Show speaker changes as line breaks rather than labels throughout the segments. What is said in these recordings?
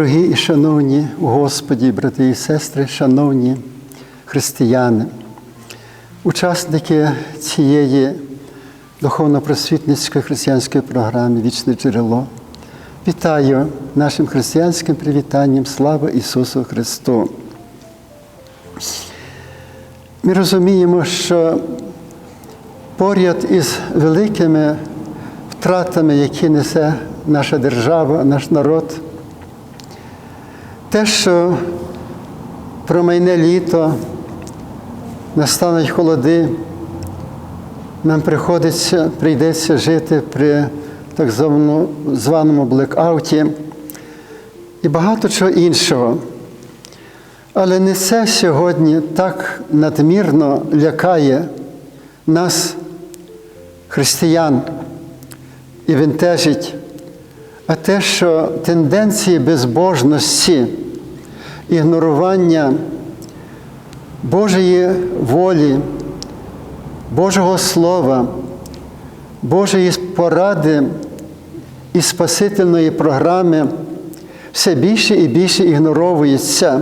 Дорогі і шановні Господі, брати і сестри, шановні християни, учасники цієї духовно-просвітницької християнської програми Вічне джерело, вітаю нашим християнським привітанням Слава Ісусу Христу. Ми розуміємо, що поряд із великими втратами, які несе наша держава, наш народ, те, що промайне літо, настануть холоди, нам приходиться, прийдеться жити при так званому, блекауті і багато чого іншого. Але не це сьогодні так надмірно лякає нас, християн, і винтежить, а те, що тенденції безбожності, ігнорування Божої волі, Божого Слова, Божої поради і спасительної програми все більше і більше ігноровується.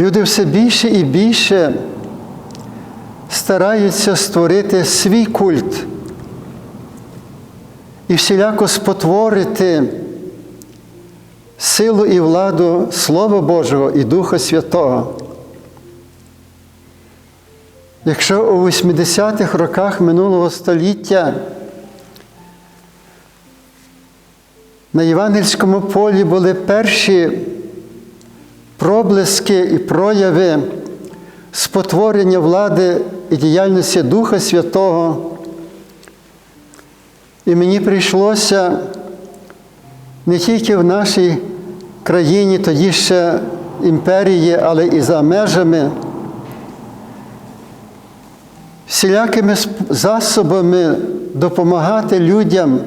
Люди все більше і більше стараються створити свій культ і всіляко спотворити силу і владу Слова Божого і Духа Святого. Якщо у 80-х роках минулого століття на Євангельському полі були перші проблиски і прояви спотворення влади і діяльності Духа Святого, і мені прийшлося не тільки в нашій країні, тоді ще імперії, але і за межами, всілякими засобами допомагати людям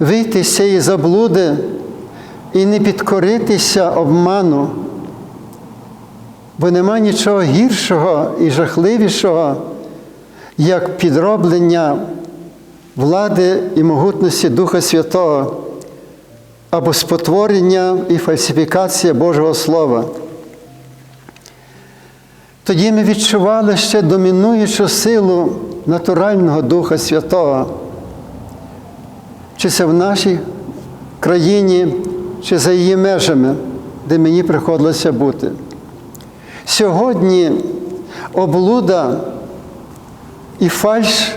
вийти з цієї заблуди і не підкоритися обману, бо нема нічого гіршого і жахливішого, як підроблення влади і могутності Духа Святого або спотворення і фальсифікація Божого Слова. Тоді ми відчували ще домінуючу силу натурального Духа Святого, чи це в нашій країні, чи за її межами, де мені приходилося бути. Сьогодні облуда і фальш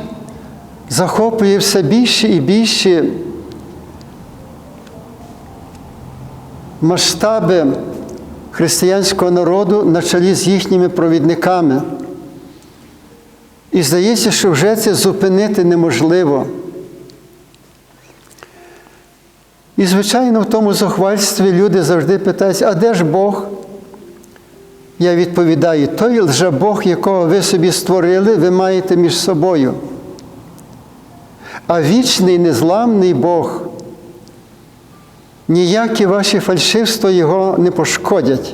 захоплює все більше і більше масштаби християнського народу на чолі з їхніми провідниками. І здається, що вже це зупинити неможливо. І, звичайно, в тому зухвальстві люди завжди питають, а де ж Бог? Я відповідаю, той лже-Бог, якого ви собі створили, ви маєте між собою. А вічний незламний Бог, ніякі ваші фальшивства його не пошкодять.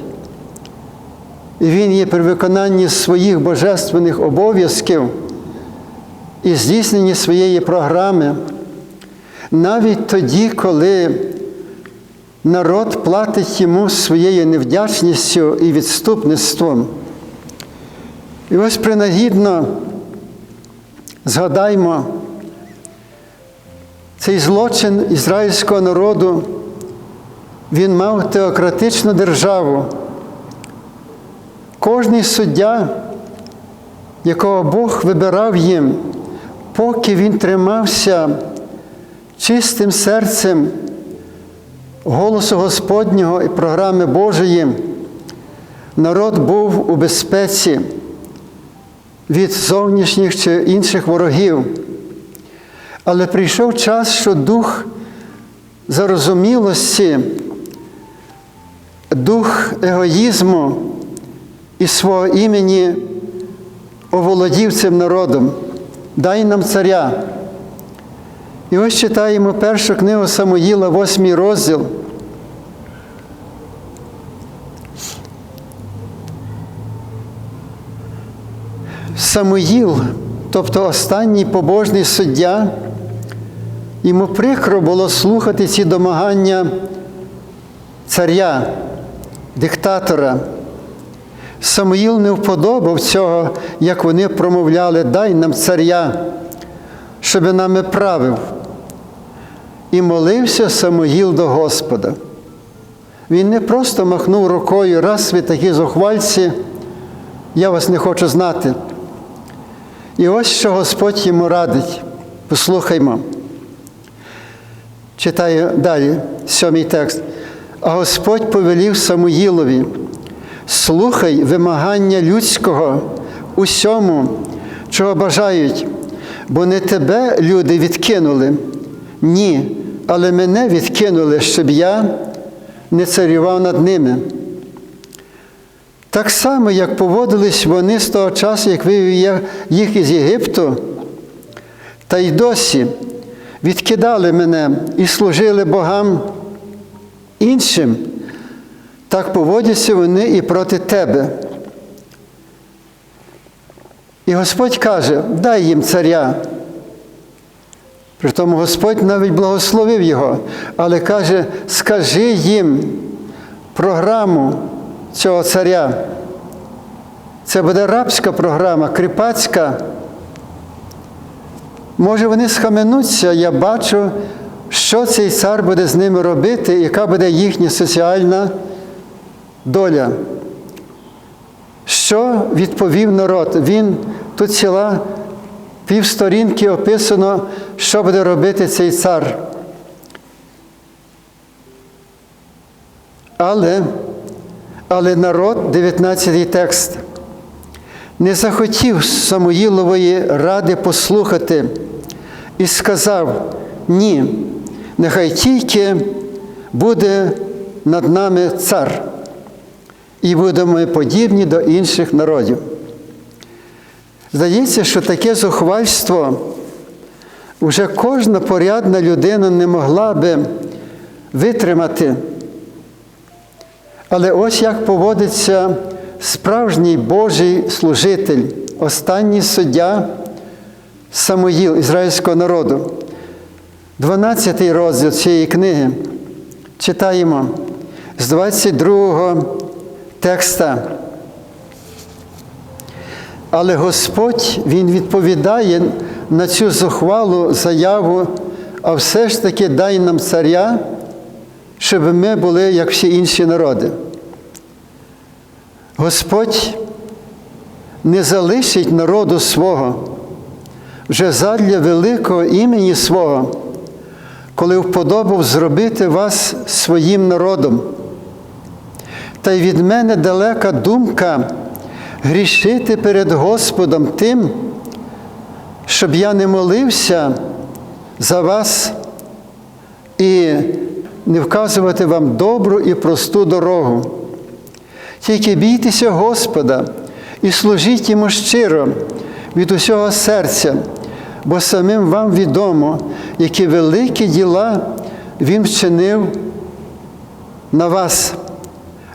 Він є при виконанні своїх божественних обов'язків і здійсненні своєї програми, навіть тоді, коли народ платить йому своєю невдячністю і відступництвом. І ось принагідно згадаймо цей злочин ізраїльського народу, він мав теократичну державу. Кожний суддя, якого Бог вибирав їм, поки він тримався чистим серцем голосу Господнього і програми Божої, народ був у безпеці від зовнішніх чи інших ворогів. Але прийшов час, що дух зарозумілості, дух егоїзму і свого імені оволодів цим народом. Дай нам царя. І ось читаємо першу книгу Самуїла, восьмий розділ. Самуїл, тобто останній побожний суддя, Йому прикро було слухати ці домагання царя, диктатора. Самуїл не вподобав цього, як вони промовляли, дай нам царя, щоб нами правив. І молився Самуїл до Господа. Він не просто махнув рукою, раз ви такі зухвальці, я вас не хочу знати. І ось що Господь йому радить. Послухаймо. Читаю далі, сьомий текст. А Господь повелів Самуїлові, слухай вимагання людського усьому, чого бажають, бо не тебе люди відкинули, ні, але мене відкинули, щоб я не царював над ними. Так само, як поводились вони з того часу, як вивів їх із Єгипту, та й досі відкидали мене і служили богам іншим, так поводяться вони і проти тебе. І Господь каже, дай їм царя. Притому Господь навіть благословив його, але каже, скажи їм програму цього царя. Це буде рабська програма, кріпацька. Може, вони схаменуться, я бачу, що цей цар буде з ними робити, яка буде їхня соціальна доля. Що відповів народ? Він тут ціла півсторінки описано, що буде робити цей цар. Але, але народ, 19 текст, не захотів Самуїлової ради послухати і сказав: ні, нехай тільки буде над нами цар, і будемо подібні до інших народів. Здається, що таке зухвальство вже кожна порядна людина не могла би витримати. Але ось як поводиться справжній Божий служитель, останній суддя Самуїл ізраїльського народу. 12 розділ цієї книги читаємо з 22 текста. Але Господь Він відповідає на цю зухвалу заяву, а все ж таки дай нам царя, щоб ми були, як всі інші народи. Господь не залишить народу свого вже задля великого імені свого, коли вподобав зробити вас своїм народом. Та й від мене далека думка грішити перед Господом тим, щоб я не молився за вас і не вказувати вам добру і просту дорогу. Тільки бійтеся Господа і служіть йому щиро від усього серця, бо самим вам відомо, які великі діла Він вчинив на вас.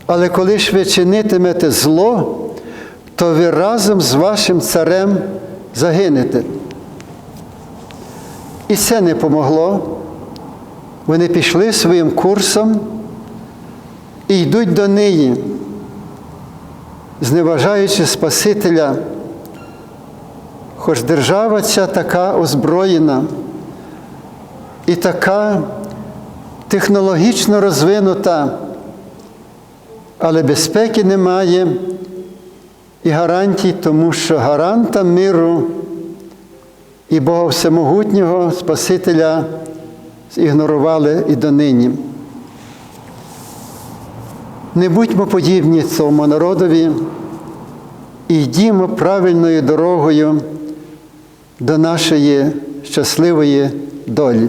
Але коли ж ви чинитимете зло, то ви разом з вашим царем загинете. І це не помогло. Вони пішли своїм курсом і йдуть до неї, зневажаючи Спасителя. Хоч держава ця така озброєна і така технологічно розвинута, але безпеки немає і гарантій, тому що гаранта миру і Бога Всемогутнього Спасителя зігнорували і донині. Не будьмо подібні цьому народові і йдімо правильною дорогою до нашої щасливої долі.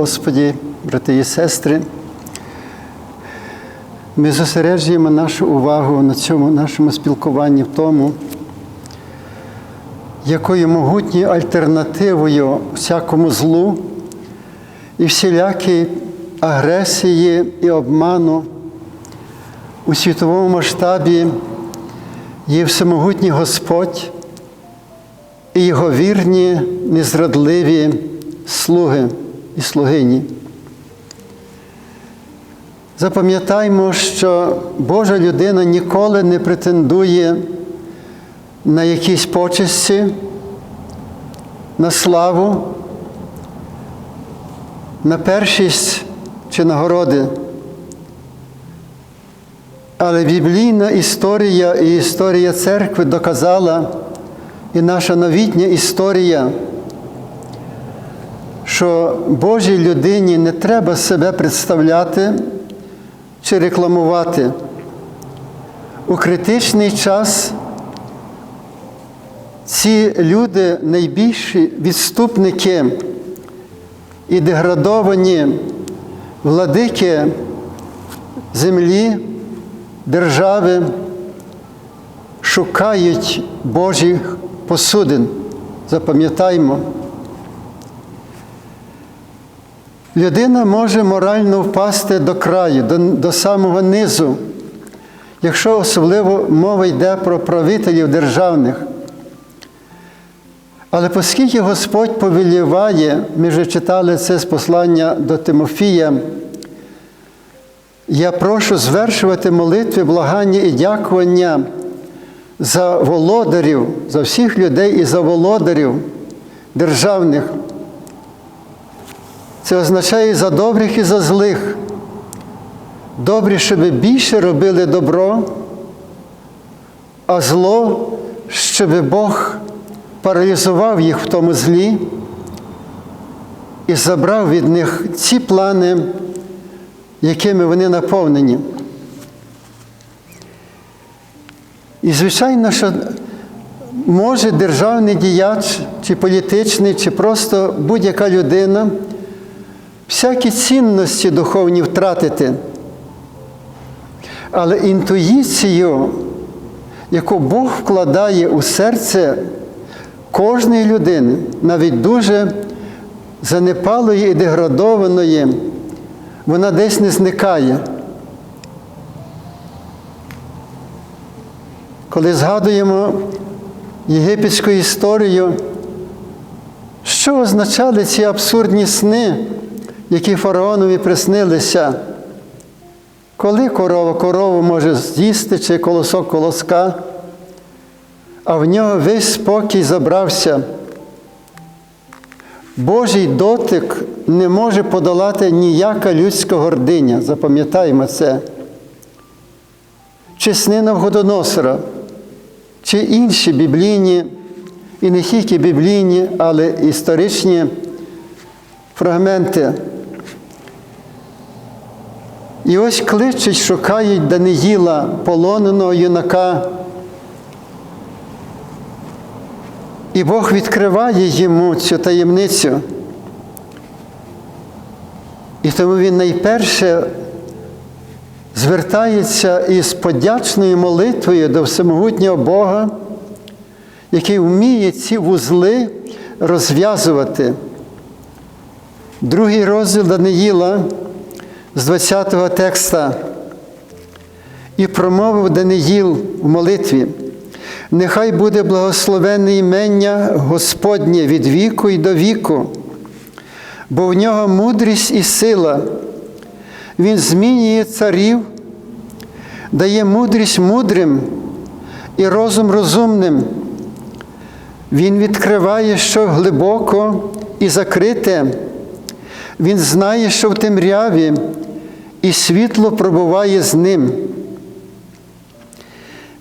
Господі, брати і сестри, ми зосереджуємо нашу увагу на цьому нашому спілкуванні в тому, якою могутньою альтернативою всякому злу і всілякій агресії і обману у світовому масштабі є всемогутній Господь і його вірні, незрадливі слуги і слугині. Запам'ятаймо, що Божа людина ніколи не претендує на якісь почесті, на славу, на першість чи нагороди. Але біблійна історія і історія церкви доказала, і наша новітня історія, що Божій людині не треба себе представляти чи рекламувати. У критичний час ці люди найбільші відступники і деградовані владики землі, держави шукають Божих посудин. Запам'ятаймо. Людина може морально впасти до краю, до, до самого низу, якщо особливо мова йде про правителів державних. Але оскільки Господь повеліває, ми вже читали це з послання до Тимофія, я прошу звершувати молитви, благання і дякування за володарів, за всіх людей і за володарів державних. Це означає за добрих і за злих. Добрі, щоб більше робили добро, а зло, щоб Бог паралізував їх в тому злі і забрав від них ці плани, якими вони наповнені. І, звичайно, що може державний діяч, чи політичний, чи просто будь-яка людина всякі цінності духовні втратити. Але інтуїцію, яку Бог вкладає у серце кожної людини, навіть дуже занепалої і деградованої, вона десь не зникає. Коли згадуємо єгипетську історію, що означали ці абсурдні сни, які фараонові приснилися? Коли корова корову може з'їсти чи колосок колоска, а в нього весь спокій забрався. Божий дотик не може подолати ніяка людська гординя. Запам'ятаємо це. Чи сни Навгодоносора, чи інші біблійні, і не тільки біблійні, але історичні фрагменти. І ось кличуть, шукають Даниїла, полоненого юнака. І Бог відкриває йому цю таємницю. І тому він найперше звертається із подячною молитвою до всемогутнього Бога, який вміє ці вузли розв'язувати. Другий розділ Даниїла з 20-го текста. І промовив Даниїл в молитві. Нехай буде благословенне імення Господнє від віку і до віку, бо в нього мудрість і сила. Він змінює царів, дає мудрість мудрим і розум розумним. Він відкриває, що глибоко і закрите. Він знає, що в темряві, і світло пробуває з ним.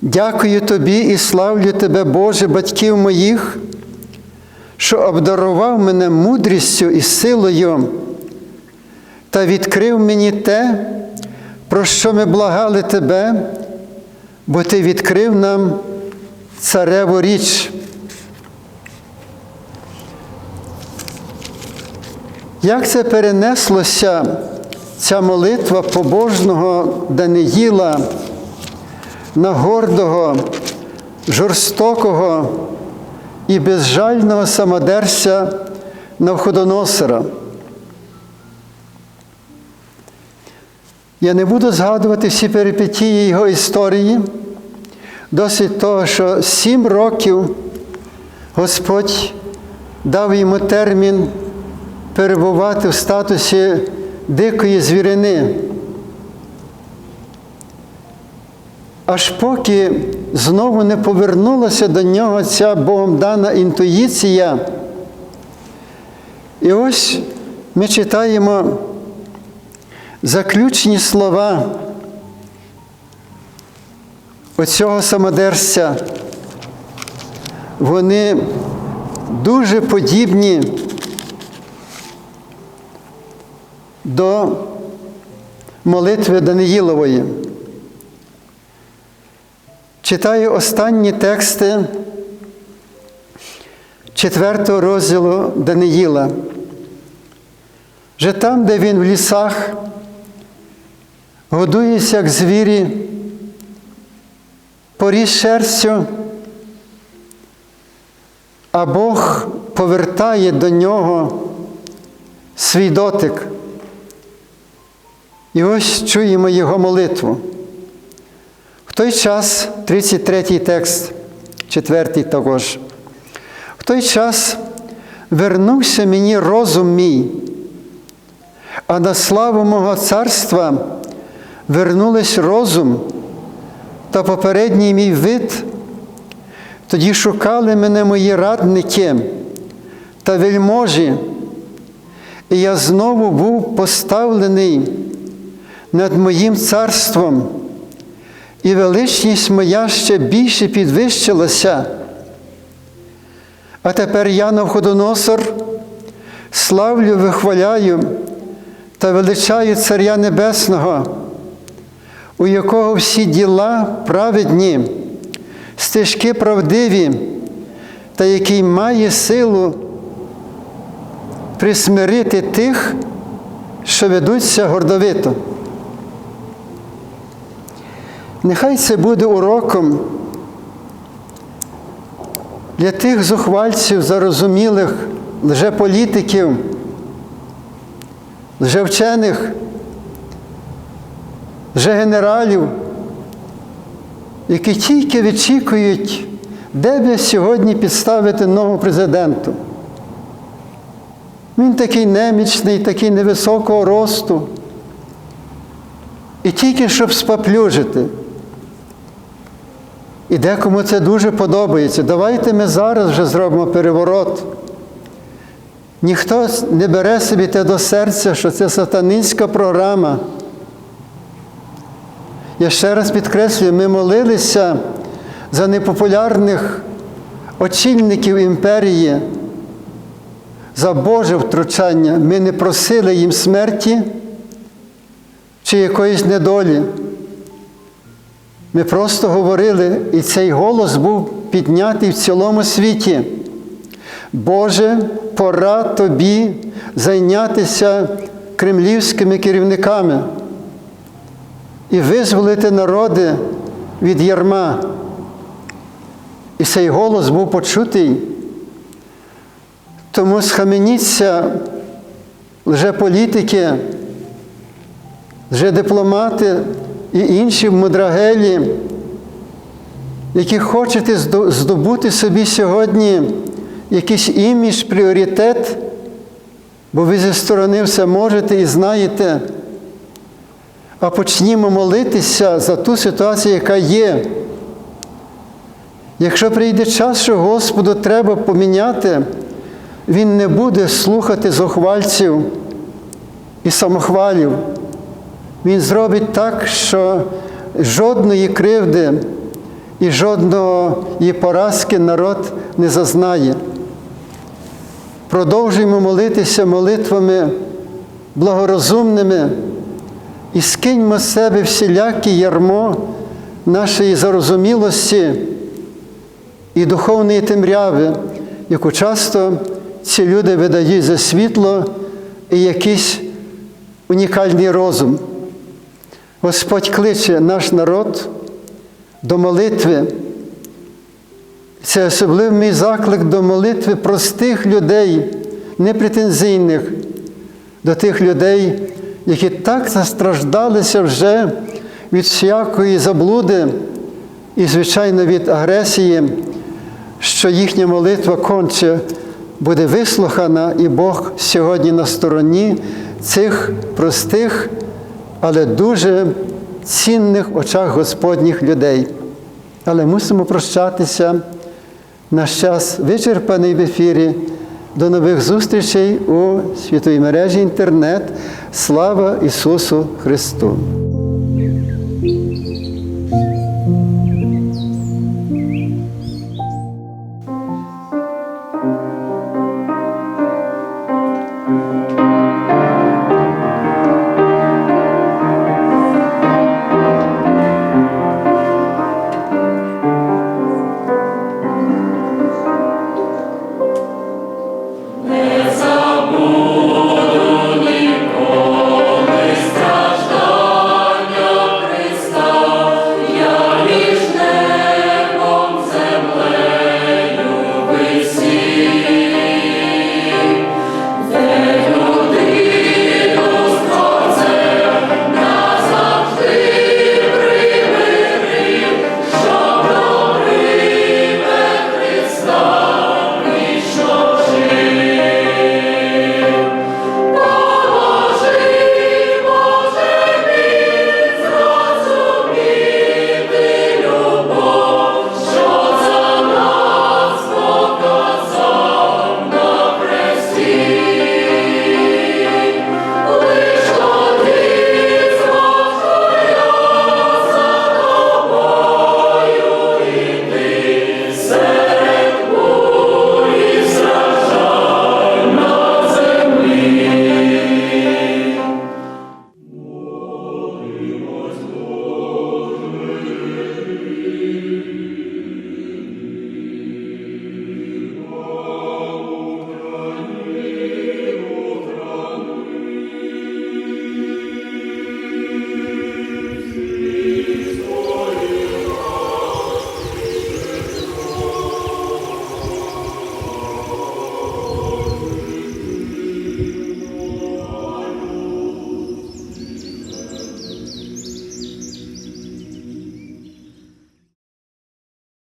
Дякую тобі і славлю тебе, Боже, батьків моїх, що обдарував мене мудрістю і силою та відкрив мені те, про що ми благали тебе, бо ти відкрив нам цареву річ. Як це перенеслося, ця молитва побожного Даниїла на гордого, жорстокого і безжального самодерця Навходоносора? Я не буду згадувати всі перипетії його історії, досить того, що сім років Господь дав йому термін перебувати в статусі дикої звірини. Аж поки знову не повернулася до нього ця Богом дана інтуїція. І ось ми читаємо заключні слова оцього самодерця. Вони дуже подібні до молитви Даниїлової. Читаю останні тексти четвертого розділу Даниїла. Вже там, де він в лісах, годується, як звірі, поріс шерстю, а Бог повертає до нього свій дотик. І ось чуємо його молитву. В той час, 33 текст, 4 також. В той час вернувся мені розум мій, а на славу мого царства вернулись розум та попередній мій вид. Тоді шукали мене мої радники та вельможі, і я знову був поставлений над моїм царством, і величність моя ще більше підвищилася. А тепер я, Навходоносор, славлю, вихваляю та величаю Царя Небесного, у якого всі діла праведні, стежки правдиві, та який має силу присмирити тих, що ведуться гордовито. Нехай це буде уроком для тих зухвальців, зарозумілих, лжеполітиків, лжевчених, лжегенералів, які тільки вичікують, де би сьогодні підставити нового президенту. Він такий немічний, такий невисокого росту. І тільки щоб споплюжити. І декому це дуже подобається. Давайте ми зараз вже зробимо переворот. Ніхто не бере собі те до серця, що це сатанинська програма. Я ще раз підкреслюю, ми молилися за непопулярних очільників імперії, за Боже втручання. Ми не просили їм смерті чи якоїсь недолі. Ми просто говорили, і цей голос був піднятий в цілому світі. Боже, пора тобі зайнятися кремлівськими керівниками і визволити народи від ярма. І цей голос був почутий. Тому схаменіться лжеполітики, лжедипломати і інші мудрагелі, які хочете здобути собі сьогодні якийсь імідж, пріоритет, бо ви зі сторони все можете і знаєте. А почнімо молитися за ту ситуацію, яка є. Якщо прийде час, що Господу треба поміняти, Він не буде слухати зухвальців і самохвалів. Він зробить так, що жодної кривди і жодної поразки народ не зазнає. Продовжуємо молитися молитвами благорозумними і скиньмо з себе всіляке ярмо нашої зарозумілості і духовної темряви, яку часто ці люди видають за світло і якийсь унікальний розум. Господь кличе наш народ до молитви. Це особливий мій заклик до молитви простих людей, непретензійних, до тих людей, які так застраждалися вже від всякої заблуди і, звичайно, від агресії, що їхня молитва конче буде вислухана, і Бог сьогодні на стороні цих простих, але дуже цінних очах Господніх людей. Але мусимо прощатися. Наш час вичерпаний в ефірі. До нових зустрічей у світовій мережі інтернет. Слава Ісусу Христу!